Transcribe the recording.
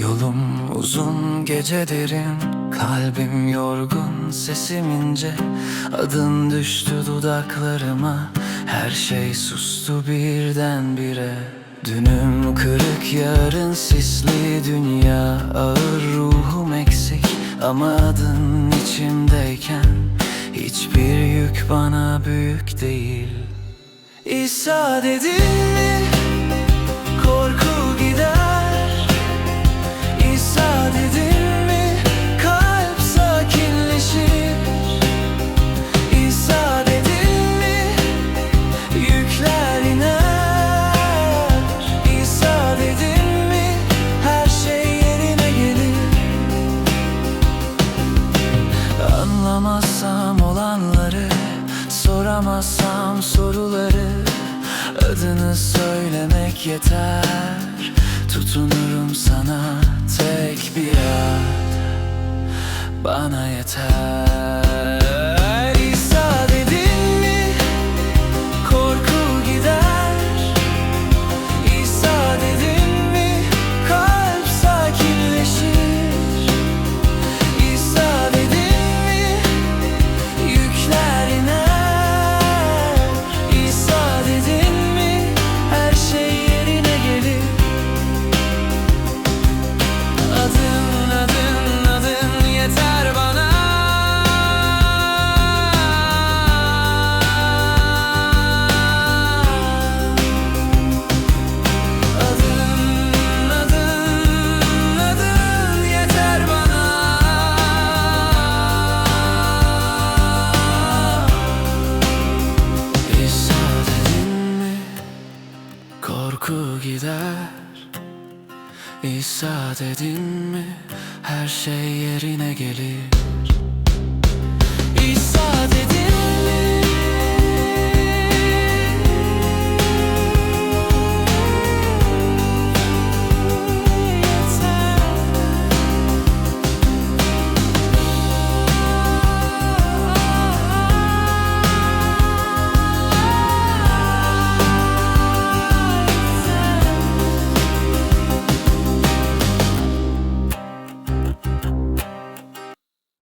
Yolum uzun gece derin Kalbim yorgun sesim ince. Adın düştü dudaklarıma Her şey sustu birdenbire. Dünüm kırık yarın sisli dünya Ağır ruhum eksik. Ama adın içimdeyken Hiçbir yük bana büyük değil. İsa dedin mi Soramazsam soruları Adını söylemek yeter. Tutunurum sana tek bir ad Bana yeter korku gider. İsa dedin mi? Her şey yerine gelir